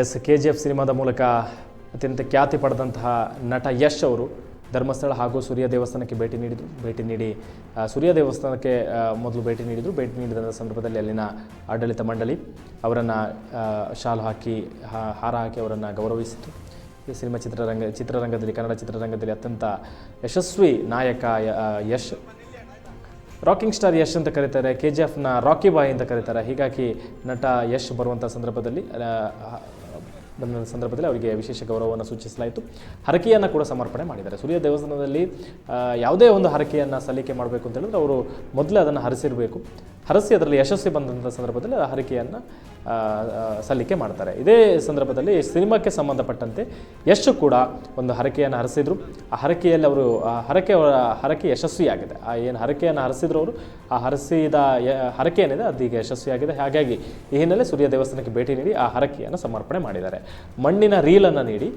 S K G F ಸಿನಿಮಾದ ಮೂಲಕ ಅತ್ಯಂತ ಖ್ಯಾತಿ ಪಡೆದಂತಹ ನಟ ಯಶ್ ಅವರು ಧರ್ಮಸ್ಥಳ ಹಾಗೂ ಸೂರ್ಯ ದೇವಸ್ಥಾನಕ್ಕೆ ಭೇಟಿ ನೀಡಿದರು. ಭೇಟಿ ನೀಡಿ ಸೂರ್ಯ ದೇವಸ್ಥಾನಕ್ಕೆ ಮೊದಲು ಭೇಟಿ ನೀಡಿದರು. ಭೇಟಿ ನೀಡಿದಂಥ ಸಂದರ್ಭದಲ್ಲಿ ಅಲ್ಲಿನ ಆಡಳಿತ ಮಂಡಳಿ ಅವರನ್ನು ಶಾಲು ಹಾಕಿ ಹಾರ ಹಾಕಿ ಅವರನ್ನು ಗೌರವಿಸಿತು. ಈ ಸಿನಿಮಾ ಚಿತ್ರರಂಗ, ಚಿತ್ರರಂಗದಲ್ಲಿ, ಕನ್ನಡ ಚಿತ್ರರಂಗದಲ್ಲಿ ಅತ್ಯಂತ ಯಶಸ್ವಿ ನಾಯಕ ಯಶ್. ರಾಕಿಂಗ್ ಸ್ಟಾರ್ ಯಶ್ ಅಂತ ಕರೀತಾರೆ. ಕೆ ಜಿ ಎಫ್ನ ರಾಕಿ ಬಾಯ್ ಅಂತ ಕರೀತಾರೆ. ಹೀಗಾಗಿ ನಟ ಯಶ್ ಬರುವಂಥ ಸಂದರ್ಭದಲ್ಲಿ ಬಂದ ಸಂದರ್ಭದಲ್ಲಿ ಅವರಿಗೆ ವಿಶೇಷ ಗೌರವವನ್ನು ಸೂಚಿಸಲಾಯಿತು. ಹರಕೆಯನ್ನು ಕೂಡ ಸಮರ್ಪಣೆ ಮಾಡಿದ್ದಾರೆ. ಸೂರ್ಯ ದೇವಸ್ಥಾನದಲ್ಲಿ ಯಾವುದೇ ಒಂದು ಹರಕೆಯನ್ನು ಸಲ್ಲಿಕೆ ಮಾಡಬೇಕು ಅಂತ ಹೇಳಿದ್ರೆ ಅವರು ಮೊದಲೇ ಅದನ್ನು ಹರಿಸಿರಬೇಕು. ಹರಸಿ ಅದರಲ್ಲಿ ಯಶಸ್ವಿ ಬಂದಂಥ ಸಂದರ್ಭದಲ್ಲಿ ಹರಕೆಯನ್ನು ಸಲ್ಲಿಕೆ ಮಾಡ್ತಾರೆ. ಇದೇ ಸಂದರ್ಭದಲ್ಲಿ ಸಿನಿಮಾಕ್ಕೆ ಸಂಬಂಧಪಟ್ಟಂತೆ ಯಶ್ ಕೂಡ ಒಂದು ಹರಕೆಯನ್ನು ಹರಿಸಿದ್ರು. ಆ ಹರಕೆಯಲ್ಲಿ ಅವರು, ಆ ಹರಕೆ ಹರಕೆ ಯಶಸ್ವಿಯಾಗಿದೆ. ಆ ಏನು ಹರಕೆಯನ್ನು ಹರಿಸಿದ್ರು ಅವರು, ಆ ಹರಸಿದ ಹರಕೆ ಏನಿದೆ ಅದೀಗ ಯಶಸ್ವಿಯಾಗಿದೆ. ಹಾಗಾಗಿ ಈ ಹಿನ್ನೆಲೆ ಸೂರ್ಯ ದೇವಸ್ಥಾನಕ್ಕೆ ಭೇಟಿ ನೀಡಿ ಆ ಹರಕೆಯನ್ನು ಸಮರ್ಪಣೆ ಮಾಡಿದ್ದಾರೆ. ಮಣ್ಣಿನ ರೀಲನ್ನು ನೀಡಿ.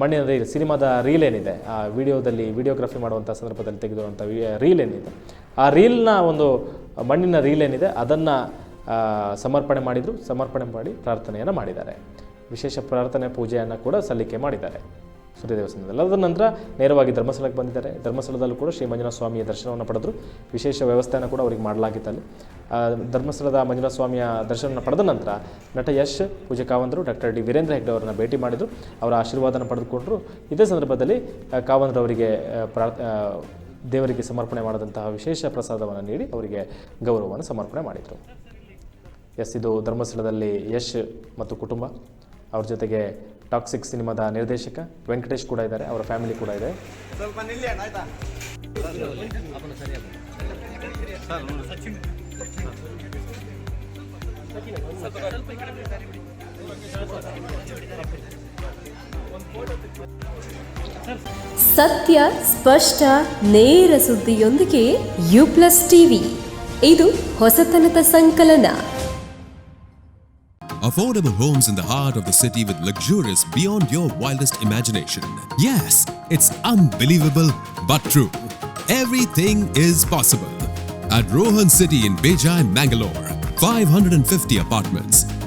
ಮಣ್ಣಿನ ರೀಲ್, ಸಿನಿಮಾದ ರೀಲ್ ಏನಿದೆ, ಆ ವಿಡಿಯೋದಲ್ಲಿ ವಿಡಿಯೋಗ್ರಫಿ ಮಾಡುವಂಥ ಸಂದರ್ಭದಲ್ಲಿ ತೆಗೆದಿರುವಂಥ ರೀಲ್ ಏನಿದೆ, ಆ ರೀಲ್ನ ಒಂದು ಮಣ್ಣಿನ ಏನಿದೆ ಅದನ್ನು ಸಮರ್ಪಣೆ ಮಾಡಿದರು ಸಮರ್ಪಣೆ ಮಾಡಿ ಪ್ರಾರ್ಥನೆಯನ್ನು ಮಾಡಿದ್ದಾರೆ. ವಿಶೇಷ ಪ್ರಾರ್ಥನೆ ಪೂಜೆಯನ್ನು ಕೂಡ ಸಲ್ಲಿಕೆ ಮಾಡಿದ್ದಾರೆ. ಸೂರ್ಯ ದೇವಸ್ಥಾನದಲ್ಲಿ. ಅದರ ನಂತರ ನೇರವಾಗಿ ಧರ್ಮಸ್ಥಳಕ್ಕೆ ಬಂದಿದ್ದಾರೆ. ಧರ್ಮಸ್ಥಳದಲ್ಲೂ ಕೂಡ ಶ್ರೀ ಮಂಜುನಾಥ ಸ್ವಾಮಿಯ ದರ್ಶನವನ್ನು ಪಡೆದರು. ವಿಶೇಷ ವ್ಯವಸ್ಥೆಯನ್ನು ಕೂಡ ಅವರಿಗೆ ಮಾಡಲಾಗಿತ್ತಲ್ಲಿ ಧರ್ಮಸ್ಥಳದ ಮಂಜುನಾಥ ಸ್ವಾಮಿಯ ದರ್ಶನವನ್ನು ಪಡೆದ ನಂತರ ನಟ ಯಶ್ ಪೂಜೆ ಕಾವಂದರು ಡಾಕ್ಟರ್ ಡಿ ವೀರೇಂದ್ರ ಹೆಗ್ಡೆ ಅವರನ್ನು ಭೇಟಿ ಮಾಡಿದರು. ಅವರ ಆಶೀರ್ವಾದನ ಪಡೆದುಕೊಂಡರು. ಇದೇ ಸಂದರ್ಭದಲ್ಲಿ ಕಾವಂದರು ಕಾವಂದ್ರವರಿಗೆ ಆ, ಪ್ರಾರ್ ಆ, ದೇವರಿಗೆ ಸಮರ್ಪಣೆ ಮಾಡಿದಂತಹ ವಿಶೇಷ ಪ್ರಸಾದವನ್ನು ನೀಡಿ ಅವರಿಗೆ ಗೌರವವನ್ನು ಸಮರ್ಪಣೆ ಮಾಡಿದರು ಎಸ್ ಇದು ಧರ್ಮಸ್ಥಳದಲ್ಲಿ ಯಶ್ ಮತ್ತು ಕುಟುಂಬ ಅವ್ರ ಜೊತೆಗೆ ಟಾಕ್ಸಿಕ್ ಸಿನಿಮಾದ ನಿರ್ದೇಶಕ ವೆಂಕಟೇಶ್ ಕೂಡ ಇದ್ದಾರೆ ಅವರ ಫ್ಯಾಮಿಲಿ ಕೂಡ ಇದೆ ಆಯ್ತಾ ಸತ್ಯ ಸ್ಪಷ್ಟ ನೇರ ಸುದ್ದಿಯೊಂದಿಗೆ ಯು ಪ್ಲಸ್ ಟಿವಿ ಇದು ಹೊಸತನದ ಸಂಕಲನ Affordable homes in the heart of the city with luxurious beyond your wildest imagination. Yes, it's unbelievable but true. Everything is possible. At Rohan City in Bejai, Mangalore, 550 apartments,